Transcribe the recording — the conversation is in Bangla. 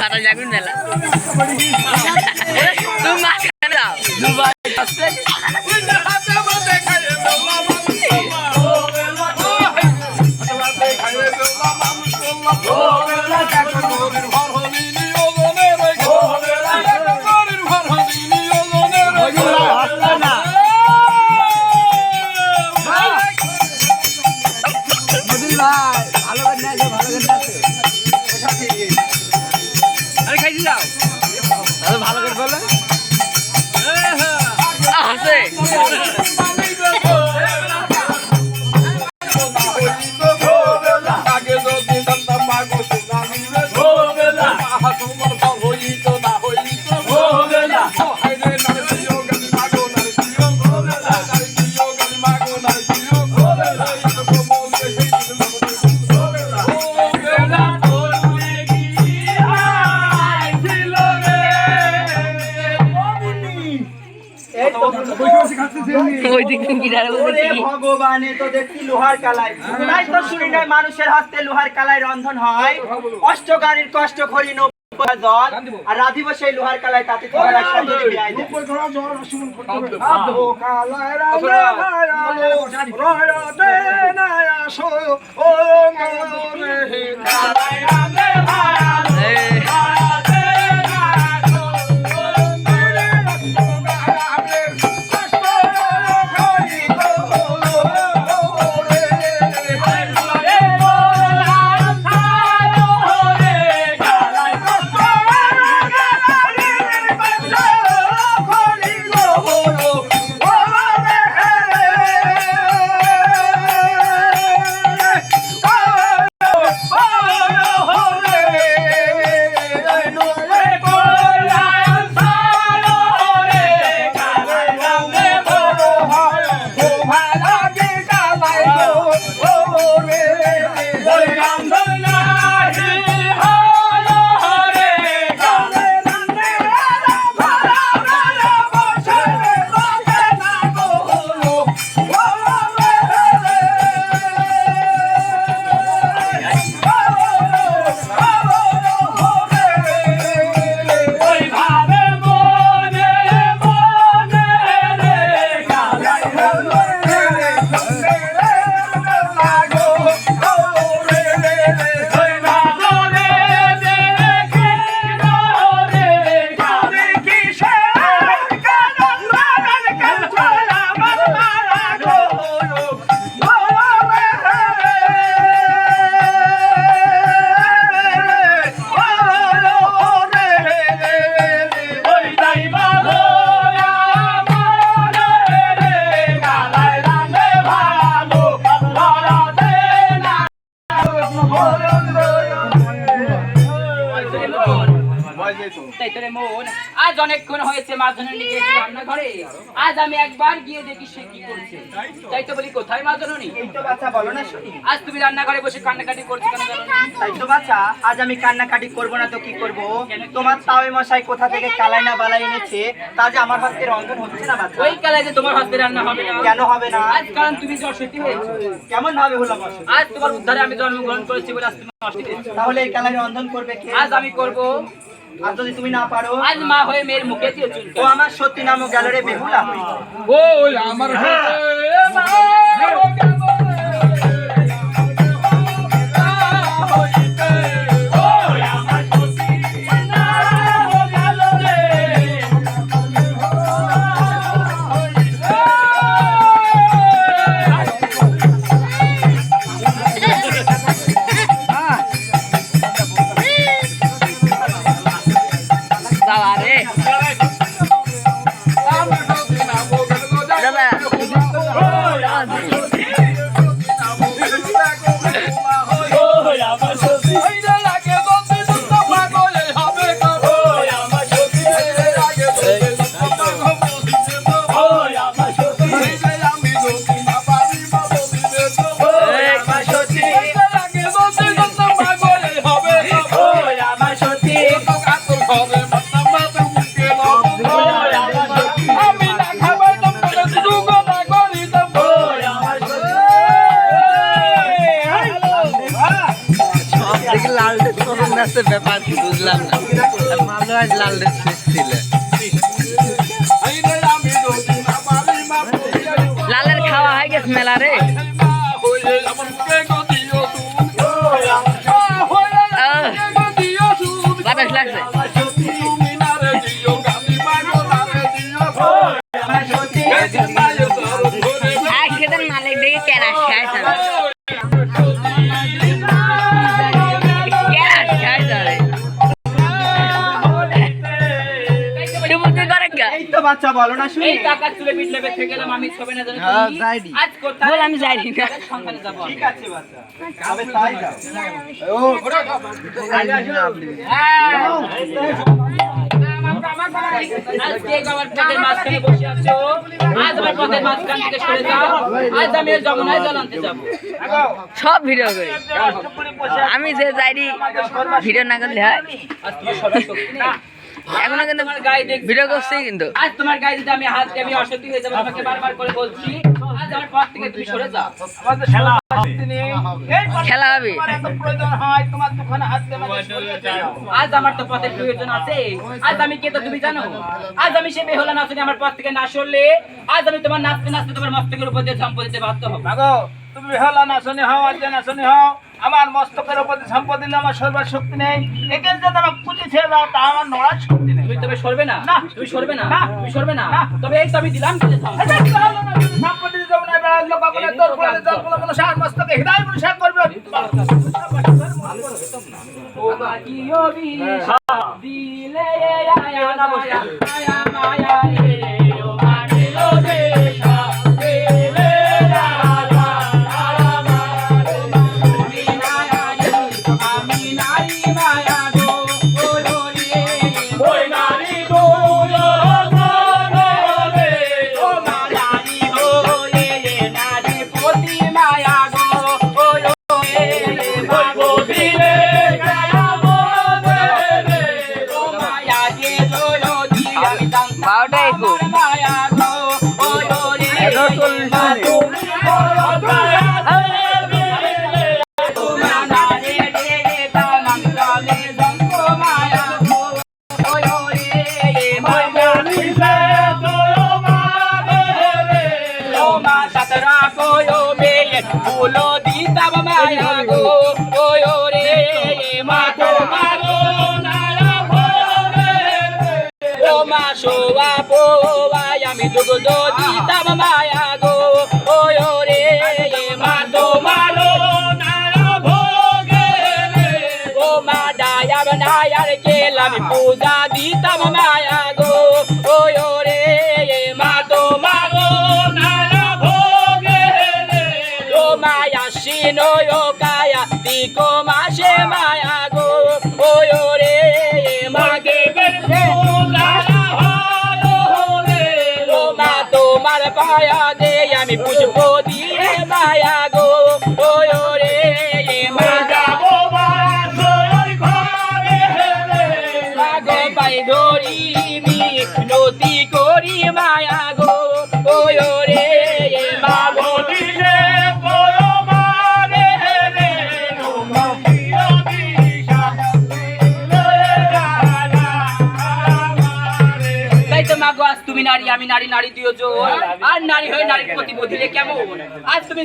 বাতাস যাগুন মেলা তুমি মাঝখানে দাও Hey! ওই দিক ওরে ভগবান এ তো দেখছি লোহার কালাই তাই তো শুনি নাই মানুষের হাতে লোহার কালাই রন্ধন হয় অষ্টগারীর কষ্ট খরি নৌকা জল আর রাধিব সেই লোহার কালাই তাতে তোমার তাই তোরে মন। আজ অনেকক্ষণ হয়েছে মাঝনের নিয়ে রান্নাঘরে। আজ আমি একবার গিয়ে দেখি সে কি করছে। তাই তো। বলি কোথায় মাঝনী এই তো বাচ্চা বলো না শুনি। আজ তুমি রান্নাঘরে বসে কান্নাকাটি করছ কেন তাই তো বাচ্চা আজ আমি কান্নাকাটি করব না তো কি করব? তোমার তাওই মশাই কোথা থেকে কালাই না বালাই এনেছে তা যে আমার হাতে রন্ধন হচ্ছে না বাচ্চা ওই কালায় যে তোমার হাতে রান্না হবে না? কেন হবে না? আজ কারণ তুমি যশস্বতী হয়েছো। কেমন ভাবে হলো আজ তোমার উদ্ধারে আমি জন্মগ্রহণ করেছি বলে আজ তুমি তাহলে এই কালাই রন্ধন করবে কে? আজ আমি করব আর যদি তুমি না পারো আজ মা হয়ে মেয়ের মুখে দিয়ে চুলকে ও আমার সত্যি নামক গেল রে বেহুলা বাবা আছে ব্যাপার কি বুঝলাম না। ভালো আজ লাল ড্রেস ছিল। লালের খাওয়া হয়ে গেছে মেলা রে। বাচ্চা বলো না শুনি। এই টাকা তুলে মিটলে বেঁচে গেলাম আমি সবে না জানি হ্যাঁ, আজ কোথায়? বল আমি যাইনি না। যাব ঠিক আছে বাচ্চা। তবে তাই যাও। ও যাব। সব ভিডিও করি। আমি যে যাইনি ভিডিও না করলে হয়। এখনও কিন্তু ভিডিও করছি কিন্তু। আজ তোমার গায়ে যদি আমি হাত আমি অসত্যি হয়ে যাব তোমাকে বারবার করে বলছি আজ আমার পথ থেকে তুমি সরে যাও। খেলা হবে। আজ আমার তো পথের প্রয়োজন আছে। আজ আমি কে তো তুমি জানো? আজ আমি সে বেহলা নাচনি আমার পথ থেকে না সরলে আজ আমি তোমার নাচতে নাচতে তোমার মস্তকের উপর দিয়ে ঝাম্প দিতে বাধ্য হব। তুমি হলা নাচনি হও আজ নাচনি হও আমার মস্তকের উপর সম্পত্তি সম্পদ দিলে আমার সরবার শক্তি নেই। এটার যে আমার পুঁজি ছেড়ে দাও তা আমার নড়ার শক্তি নেই। তুমি তবে সরবে না? না। তুমি সরবে না? না। তুমি সরবে না। তবে এই তো আমি দিলাম কি হলো না? সম্পদ দিতে না, এবার লোক আপনার তোর পরে তোর কোনো কোনো সার মস্তকে হৃদয় মনুষ্য করবে। ও বাকিও মা শোয়া পোয়াই আমি দুগ্ধ দিতাম মায়া গো ওয়ো রে মা তো মারো নারা ভোগে ও মা ডায়াব নায়ার কেলাম পূজা দিতাম মায়া গো ওয়ো রে মা তো মারো নারা ভোগে ও মায়া শিনো তোমার পায়া দে আমি পুষ্প দিয়ে মায়া গো। ওয়ো নারী, আমি নারী নারী দিও জোর। আর নারী হয়ে নারীর প্রতি বদিলে কেমন? আজ তুমি